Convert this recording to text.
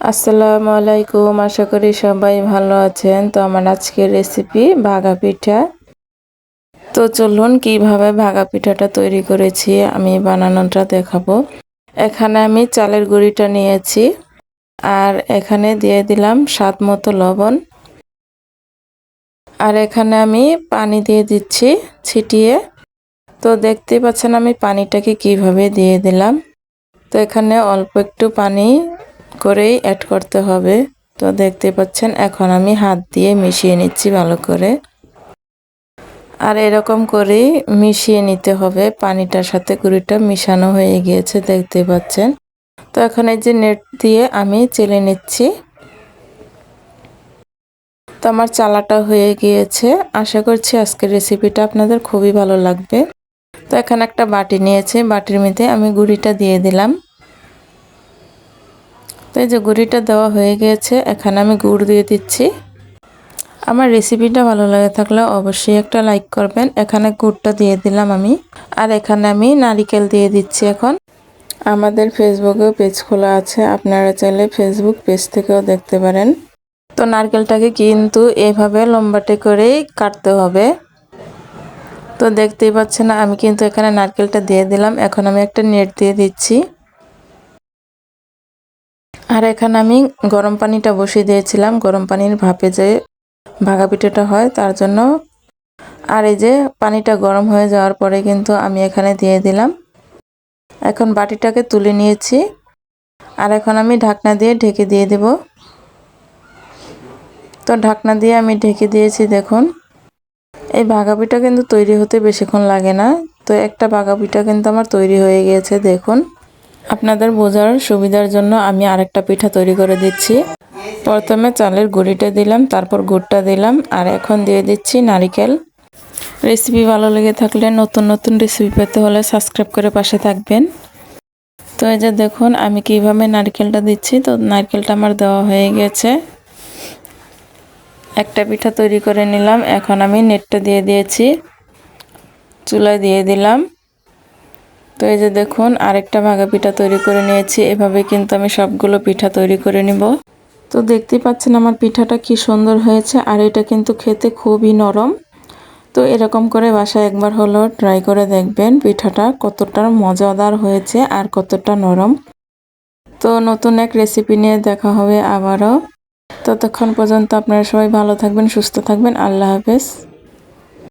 আসসালামু আলাইকুম, আশা করি সবাই ভালো আছেন। তো আমার আজকের রেসিপি ভাগা পিঠা। তো চলুন কীভাবে ভাগা পিঠাটা তৈরি করেছি, আমি বানানোটা দেখাবো। এখানে আমি চালের গুঁড়িটা নিয়েছি, আর এখানে দিয়ে দিলাম স্বাদ মতো লবণ। আর এখানে আমি পানি দিয়ে দিচ্ছি ছিটিয়ে। তো দেখতে পাচ্ছেন আমি পানিটাকে কীভাবে দিয়ে দিলাম। তো এখানে অল্প একটু পানি করেই অ্যাড করতে হবে। তো দেখতে পাচ্ছেন, এখন আমি হাত দিয়ে মিশিয়ে নিচ্ছি ভালো করে। আর এরকম করেই মিশিয়ে নিতে হবে। পানিটার সাথে গুঁড়িটা মিশানো হয়ে গিয়েছে দেখতে পাচ্ছেন। তো এখন এই যে নেট দিয়ে আমি চেলে নিচ্ছি। তো আমার চালাটা হয়ে গিয়েছে। আশা করছি আজকের রেসিপিটা আপনাদের খুবই ভালো লাগবে। তো এখানে একটা বাটি নিয়েছি। বাটির মধ্যে আমি গুঁড়িটা দিয়ে দিলাম। এই যে গুঁড়িটা দেওয়া হয়ে গিয়েছে এখানে আমি গুড় দিয়ে দিচ্ছি। আমার রেসিপিটা ভালো লাগে থাকলে অবশ্যই একটা লাইক করবেন। এখানে গুড়টা দিয়ে দিলাম আমি। আর এখানে আমি নারিকেল দিয়ে দিচ্ছি এখন। আমাদের ফেসবুকেও পেজ খোলা আছে। আপনারা চাইলে ফেসবুক পেজ থেকেও দেখতে পারেন। তো নারকেলটাকে কিন্তু এভাবে লম্বাটে করেই কাটতে হবে। তো দেখতেই পাচ্ছেন, আমি কিন্তু এখানে নারকেলটা দিয়ে দিলাম। এখন আমি একটা নেট দিয়ে দিচ্ছি। আর এখানে আমি গরম পানিটা বসিয়ে দিয়েছিলাম। গরম পানির ভাপে যে ভাগা পিঠাটা হয়, তার জন্য আর এই যে পানিটা গরম হয়ে যাওয়ার পরে কিন্তু আমি এখানে দিয়ে দিলাম। এখন বাটিটাকে তুলে নিয়েছি আর এখন আমি ঢাকনা দিয়ে ঢেকে দিয়ে দেব। তো ঢাকনা দিয়ে আমি ঢেকে দিয়েছি, দেখুন। এই ভাগা পিঠা কিন্তু তৈরি হতে বেশিক্ষণ লাগে না। তো একটা ভাগা পিঠা কিন্তু আমার তৈরি হয়ে গিয়েছে, দেখুন। আপনাদের বোঝার সুবিধার জন্য আমি আরেকটা পিঠা তৈরি করে দিচ্ছি। প্রথমে চালের গুঁড়িটা দিলাম, তারপর গুড়টা দিলাম, আর এখন দিয়ে দিচ্ছি নারিকেল। রেসিপি ভালো লেগে থাকলে নতুন নতুন রেসিপি পেতে হলে সাবস্ক্রাইব করে পাশে থাকবেন। তো এই যে দেখুন, আমি কীভাবে নারকেলটা দিচ্ছি, তো নারকেলটা আমার দেওয়া হয়ে গেছে। একটা পিঠা তৈরি করে নিলাম, এখন আমি নেটটা দিয়ে দিয়েছি। চুলায় দিয়ে দিলাম। তো এই যে দেখুন, আরেকটা ভাগা পিঠা তৈরি করে নিয়েছি। এভাবে কিন্তু আমি সবগুলো পিঠা তৈরি করে নিব। তো দেখতেই পাচ্ছেন আমার পিঠাটা কি সুন্দর হয়েছে, আর এটা কিন্তু খেতে খুবই নরম। তো এরকম করে বাসায় একবার হলো ট্রাই করে দেখবেন পিঠাটা কতটা মজাদার হয়েছে আর কতটা নরম। তো নতুন এক রেসিপি নিয়ে দেখা হবে আবারও। ততক্ষণ পর্যন্ত আপনারা সবাই ভালো থাকবেন, সুস্থ থাকবেন। আল্লাহ হাফেজ।